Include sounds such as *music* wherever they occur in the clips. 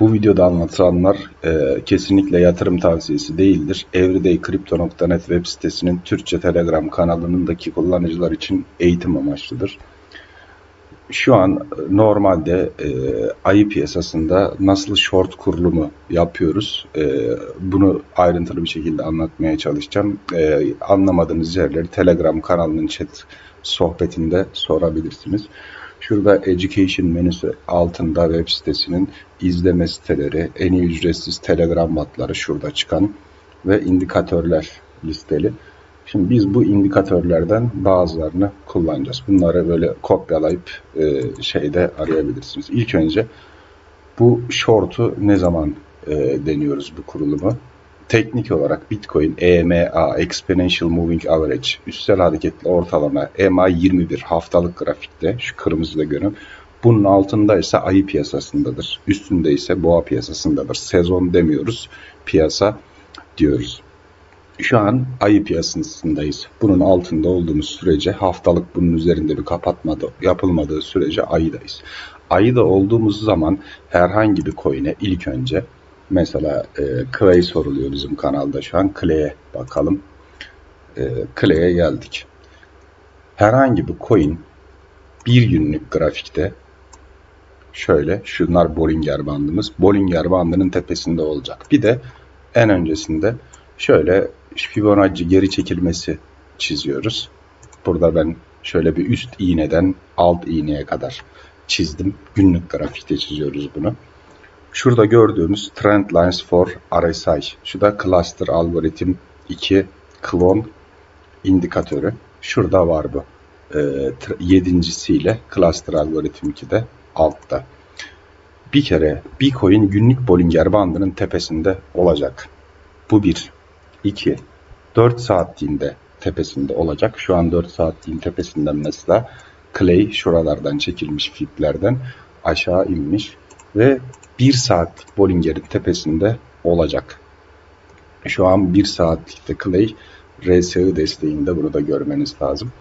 Bu videoda anlatılanlar e, kesinlikle yatırım tavsiyesi değildir. everydaycrypto.net web sitesinin Türkçe Telegram kanalındaki kullanıcılar için eğitim amaçlıdır. Şu an e, normalde e, ayı piyasasında nasıl short kurulumu yapıyoruz? E, bunu ayrıntılı bir şekilde anlatmaya çalışacağım. E, anlamadığınız yerleri Telegram kanalının chat sohbetinde sorabilirsiniz. Şurada Education menüsü altında web sitesinin izleme siteleri, en iyi ücretsiz Telegram botları şurada çıkan ve indikatörler listeli. Şimdi biz bu indikatörlerden bazılarını kullanacağız. Bunları böyle kopyalayıp e, şeyde arayabilirsiniz. İlk önce bu short'u ne zaman e, deniyoruz bu kurulumu? Teknik olarak Bitcoin EMA Exponential Moving Average üstel hareketli ortalama EMA 21 haftalık grafikte şu kırmızıda görün. Bunun altında ise ayı piyasasındadır. Üstünde ise boğa piyasasındadır. Sezon demiyoruz. Piyasa diyoruz. Şu an ayı piyasasındayız. Bunun altında olduğumuz sürece haftalık bunun üzerinde bir kapatmadı, yapılmadığı sürece ayıdayız. Ayıda olduğumuz zaman herhangi bir coin'e ilk önce mesela e, Clay soruluyor bizim kanalda şu an. Clay'e bakalım. E, Clay'e geldik. Herhangi bir coin bir günlük grafikte şöyle şunlar Bollinger bandımız. Bollinger bandının tepesinde olacak. Bir de en öncesinde şöyle Fibonacci geri çekilmesi çiziyoruz. Burada ben şöyle bir üst iğneden alt iğneye kadar çizdim. Günlük grafikte çiziyoruz bunu. Şurada gördüğümüz Trend Lines for RSI. Şu da Cluster Algorithm 2 Clone indikatörü. Şurada var bu. Ee, yedincisiyle Cluster Algorithm 2'de altta. Bir kere Bitcoin günlük Bollinger bandının tepesinde olacak. Bu bir. 2. 4 saatliğinde tepesinde olacak. Şu an 4 saatliğin tepesinden mesela Clay şuralardan çekilmiş fiplerden aşağı inmiş ve 1 saatlik Bollinger'in tepesinde olacak. Şu an 1 saatlikte Clay RSI desteğinde bunu da görmeniz lazım.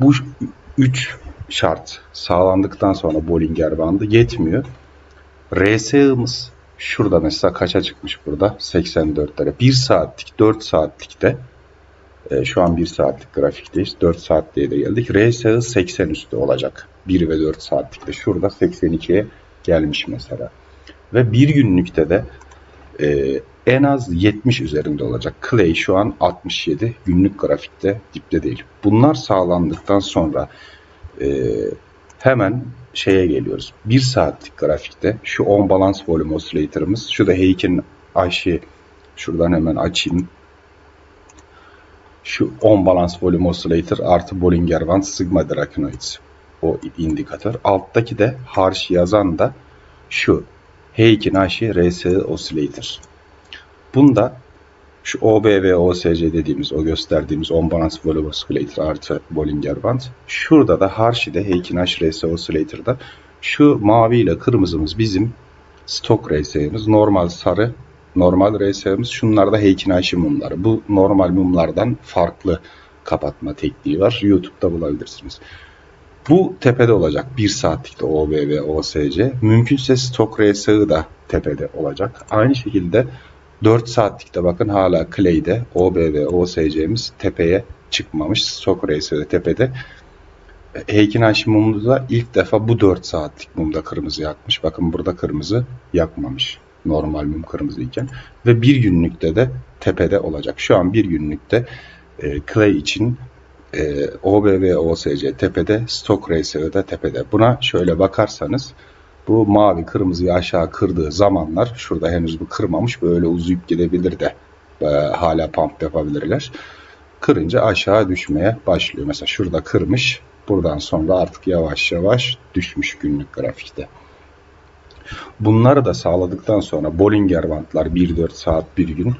Bu 3 şart sağlandıktan sonra Bollinger bandı yetmiyor. RSI'miz şurada mesela kaça çıkmış burada? 84'lere. 1 saatlik, 4 saatlikte e, şu an 1 saatlik grafikteyiz. 4 saatliğe de geldik. RSI 80 üstü olacak. 1 ve 4 saatlikte. Şurada 82'ye gelmiş mesela. Ve bir günlükte de e, en az 70 üzerinde olacak. Clay şu an 67. Günlük grafikte dipte değil. Bunlar sağlandıktan sonra e, hemen şeye geliyoruz. 1 saatlik grafikte şu on balance volume oscillator'ımız. Şu da Heikin Ayşe şuradan hemen açayım. Şu on balance volume oscillator artı Bollinger Band Sigma Draconoids o indikatör. Alttaki de harş yazan da şu Heikin Ayşe RSI oscillator. Bunda şu OBV, OSC dediğimiz, o gösterdiğimiz on balance volume oscillator artı Bollinger Band. Şurada da Harşi'de Heikinash RS Oscillator'da şu mavi ile kırmızımız bizim stok RS'miz. Normal sarı, normal RS'miz. Şunlar da Heikinashi mumları. Bu normal mumlardan farklı kapatma tekniği var. YouTube'da bulabilirsiniz. Bu tepede olacak. 1 saatlikte OBV, OSC. Mümkünse stok RSI da tepede olacak. Aynı şekilde 4 saatlikte bakın hala Clay'de OBV, OSC'miz tepeye çıkmamış. Stok Racer'de tepede. Heikin Hashimum'da da ilk defa bu 4 saatlik mumda kırmızı yakmış. Bakın burada kırmızı yakmamış. Normal mum kırmızıyken. Ve bir günlükte de tepede olacak. Şu an bir günlükte e, Clay için e, OBV, OSC tepede, Stock Racer'da tepede. Buna şöyle bakarsanız bu mavi kırmızıyı aşağı kırdığı zamanlar şurada henüz bu kırmamış böyle uzayıp gidebilir de e, hala pump yapabilirler. Kırınca aşağı düşmeye başlıyor. Mesela şurada kırmış. Buradan sonra artık yavaş yavaş düşmüş günlük grafikte. Bunları da sağladıktan sonra Bollinger Bandlar 1-4 saat bir gün.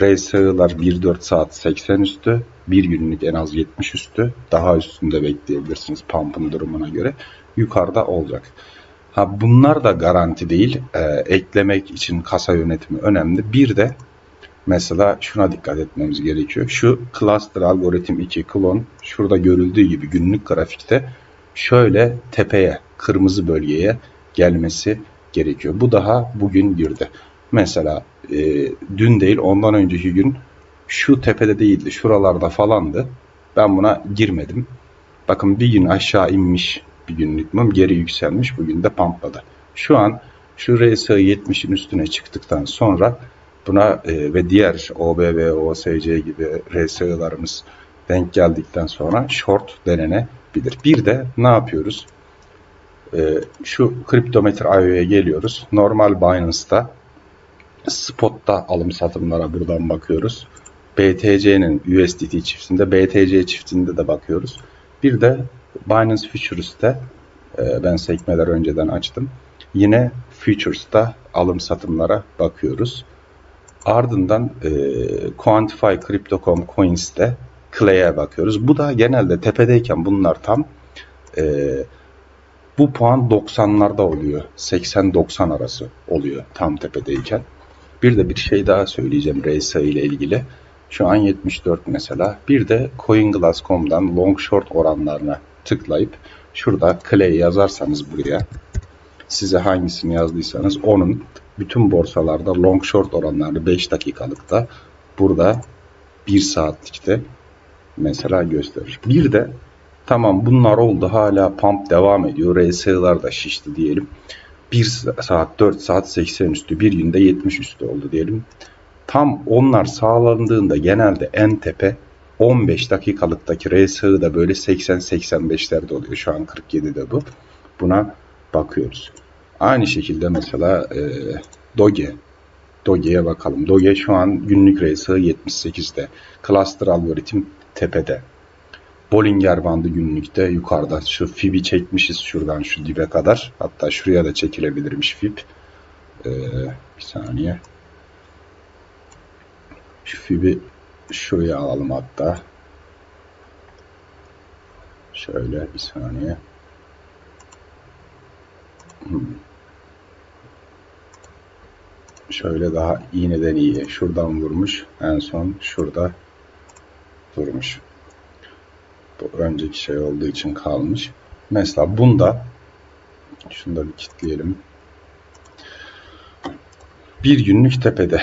RSI'lar 1-4 saat 80 üstü. Bir günlük en az 70 üstü. Daha üstünde bekleyebilirsiniz pump'ın durumuna göre. Yukarıda olacak. Ha bunlar da garanti değil. E, eklemek için kasa yönetimi önemli. Bir de mesela şuna dikkat etmemiz gerekiyor. Şu cluster algoritm 2 klon şurada görüldüğü gibi günlük grafikte şöyle tepeye, kırmızı bölgeye gelmesi gerekiyor. Bu daha bugün girdi. Mesela e, dün değil ondan önceki gün şu tepede değildi. Şuralarda falandı. Ben buna girmedim. Bakın bir gün aşağı inmiş bir günlük mum geri yükselmiş. Bugün de pampladı. Şu an şu RSI 70'in üstüne çıktıktan sonra buna e, ve diğer OBV, OSC gibi RSI'larımız denk geldikten sonra short denenebilir. Bir de ne yapıyoruz? E, şu kriptometre IO'ya geliyoruz. Normal Binance'da spot'ta alım satımlara buradan bakıyoruz. BTC'nin USDT çiftinde, BTC çiftinde de bakıyoruz. Bir de Binance Futures'te e, ben sekmeler önceden açtım. Yine Futures'ta alım satımlara bakıyoruz. Ardından e, Quantify Crypto.com Coins'te Clay'e bakıyoruz. Bu da genelde tepedeyken bunlar tam e, bu puan 90'larda oluyor. 80-90 arası oluyor tam tepedeyken. Bir de bir şey daha söyleyeceğim RSI ile ilgili. Şu an 74 mesela. Bir de CoinGlass.com'dan long short oranlarına tıklayıp şurada Clay yazarsanız buraya size hangisini yazdıysanız onun bütün borsalarda long short oranlarını 5 dakikalıkta burada 1 saatlikte mesela gösterir. Bir de tamam bunlar oldu hala pump devam ediyor. RSI'lar da şişti diyelim. 1 saat 4 saat 80 üstü bir günde 70 üstü oldu diyelim. Tam onlar sağlandığında genelde en tepe 15 dakikalıktaki RSI da böyle 80-85'lerde oluyor. Şu an 47'de bu. Buna bakıyoruz. Aynı şekilde mesela e, Doge. Doge'ye bakalım. Doge şu an günlük RSI 78'de. Cluster algoritm tepede. Bollinger bandı günlükte yukarıda. Şu fib'i çekmişiz şuradan şu dibe kadar. Hatta şuraya da çekilebilirmiş fib. Ee, bir saniye. Şu fib'i şuraya alalım hatta. Şöyle bir saniye. Hmm. Şöyle daha iğneden iyi. Şuradan vurmuş. En son şurada durmuş. Bu önceki şey olduğu için kalmış. Mesela bunda şunu da bir kilitleyelim. Bir günlük tepede.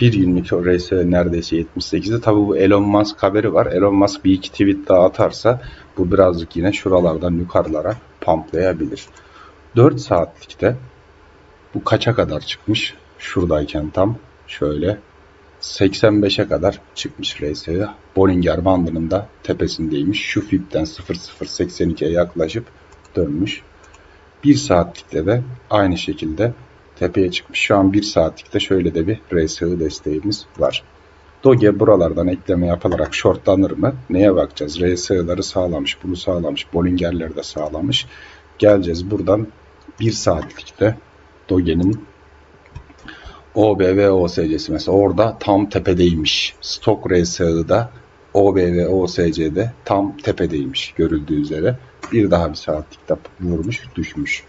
Bir günlük o RS neredeyse 78'de. Tabi bu Elon Musk haberi var. Elon Musk bir iki tweet daha atarsa bu birazcık yine şuralardan yukarılara pamplayabilir. 4 saatlikte bu kaça kadar çıkmış? Şuradayken tam şöyle 85'e kadar çıkmış RSI. Bollinger bandının da tepesindeymiş. Şu fibden 0082'ye yaklaşıp dönmüş. 1 saatlikte de aynı şekilde tepeye çıkmış. Şu an 1 saatlikte şöyle de bir RSI desteğimiz var. Doge buralardan ekleme yapılarak shortlanır mı? Neye bakacağız? RSI'ları sağlamış, bunu sağlamış, Bollinger'leri de sağlamış. Geleceğiz buradan 1 saatlikte Doge'nin OBV OSC'si mesela orada tam tepedeymiş. Stok RSI'da OBV OSC'de tam tepedeymiş görüldüğü üzere. Bir daha bir saatlikte vurmuş düşmüş.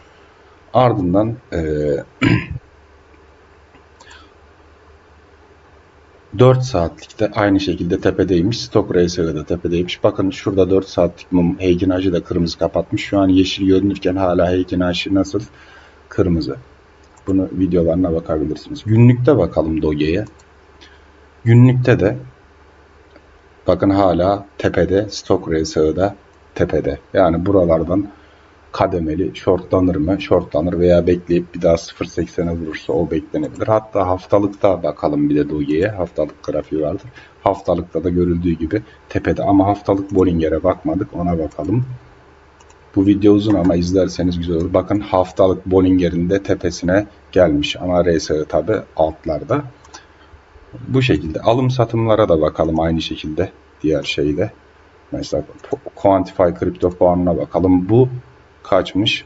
Ardından e, *clears throat* 4 saatlikte aynı şekilde tepedeymiş. Stok RSI'de de tepedeymiş. Bakın şurada 4 saatlik mum Heikin da kırmızı kapatmış. Şu an yeşil görünürken hala Heikin nasıl? Kırmızı. Bunu videolarına bakabilirsiniz. Günlükte bakalım Doge'ye. Günlükte de bakın hala tepede, stok RSI'da tepede. Yani buralardan kademeli shortlanır mı? Shortlanır veya bekleyip bir daha 0.80'e vurursa o beklenebilir. Hatta haftalıkta bakalım bir de Doge'ye. Haftalık grafiği vardır. Haftalıkta da görüldüğü gibi tepede ama haftalık Bollinger'e bakmadık. Ona bakalım. Bu video uzun ama izlerseniz güzel olur. Bakın haftalık Bollinger'in de tepesine gelmiş ama RSI tabi altlarda. Bu şekilde alım satımlara da bakalım aynı şekilde diğer şeyde. Mesela Quantify kripto puanına bakalım. Bu kaçmış?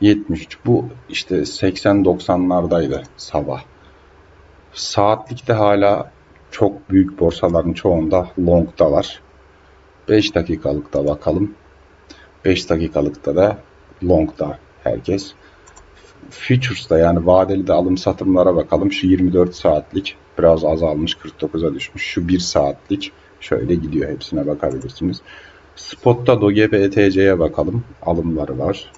73. Bu işte 80-90'lardaydı sabah. Saatlikte hala çok büyük borsaların çoğunda long'da var. 5 dakikalıkta bakalım. 5 dakikalıkta da long'da herkes. Futures'da yani vadeli de alım satımlara bakalım. Şu 24 saatlik biraz azalmış 49'a düşmüş. Şu 1 saatlik şöyle gidiyor hepsine bakabilirsiniz. Spot'ta Doge BTC'ye bakalım. Alımları var.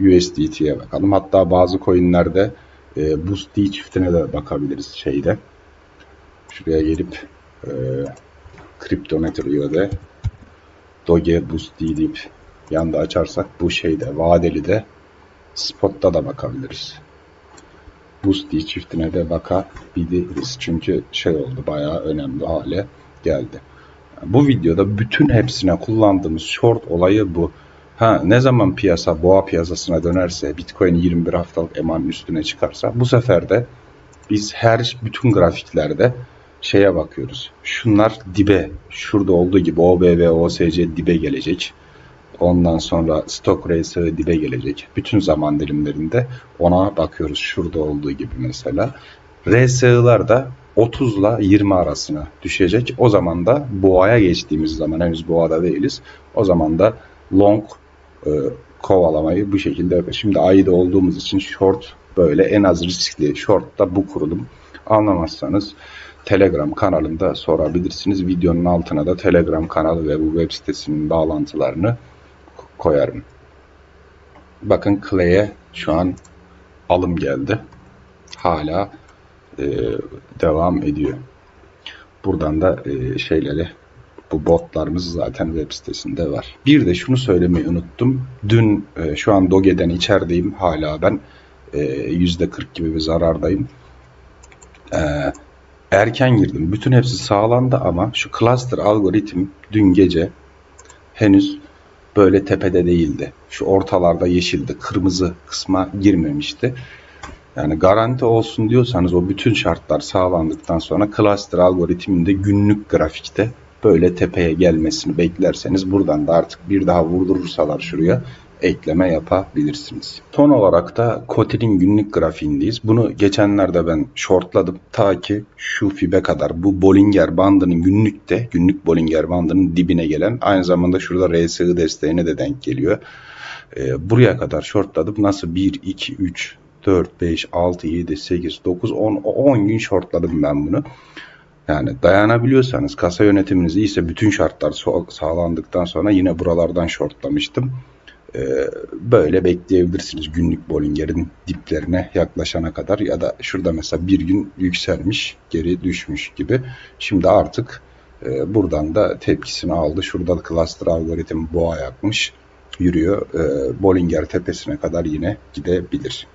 USDT'ye bakalım. Hatta bazı coinlerde e, BUSD çiftine de bakabiliriz şeyde. Şuraya gelip e, CryptoNetRio'da Doge BUSD deyip yanda açarsak bu şeyde vadeli de Spot'ta da bakabiliriz. BUSD çiftine de bakabiliriz. Çünkü şey oldu bayağı önemli hale geldi. Bu videoda bütün hepsine kullandığımız short olayı bu. Ha ne zaman piyasa boğa piyasasına dönerse Bitcoin 21 haftalık emanın üstüne çıkarsa bu sefer de biz her bütün grafiklerde şeye bakıyoruz. Şunlar dibe şurada olduğu gibi OBV, OSC dibe gelecek. Ondan sonra stok RSI dibe gelecek. Bütün zaman dilimlerinde ona bakıyoruz. Şurada olduğu gibi mesela. RSI'lar da 30 ile 20 arasına düşecek. O zaman da boğaya geçtiğimiz zaman henüz boğada değiliz. O zaman da long e, kovalamayı bu şekilde. Şimdi ayda olduğumuz için short böyle en az riskli short da bu kurulum. Anlamazsanız Telegram kanalında sorabilirsiniz. Videonun altına da Telegram kanalı ve bu web sitesinin bağlantılarını koyarım. Bakın Clay'e şu an alım geldi. Hala e, devam ediyor. Buradan da e, şeyleri bu botlarımız zaten web sitesinde var. Bir de şunu söylemeyi unuttum. Dün e, şu an Doge'den içerideyim. Hala ben e, %40 gibi bir zarardayım. E, erken girdim. Bütün hepsi sağlandı ama şu cluster algoritm dün gece henüz böyle tepede değildi. Şu ortalarda yeşildi. Kırmızı kısma girmemişti. Yani garanti olsun diyorsanız o bütün şartlar sağlandıktan sonra cluster algoritminde günlük grafikte böyle tepeye gelmesini beklerseniz buradan da artık bir daha vurdurursalar şuraya ekleme yapabilirsiniz. Son olarak da Koti'nin günlük grafiğindeyiz. Bunu geçenlerde ben shortladım ta ki şu fibe kadar bu Bollinger bandının günlükte günlük Bollinger bandının dibine gelen aynı zamanda şurada RSI desteğine de denk geliyor. Ee, buraya kadar shortladım. Nasıl 1, 2, 3, 4, 5, 6, 7, 8, 9, 10, 10 gün shortladım ben bunu. Yani dayanabiliyorsanız kasa yönetiminiz iyiyse bütün şartlar sağlandıktan sonra yine buralardan shortlamıştım. Ee, böyle bekleyebilirsiniz günlük Bollinger'in diplerine yaklaşana kadar ya da şurada mesela bir gün yükselmiş geri düşmüş gibi. Şimdi artık e, buradan da tepkisini aldı. Şurada cluster algoritm boğa yakmış yürüyor. E, Bollinger tepesine kadar yine gidebilir.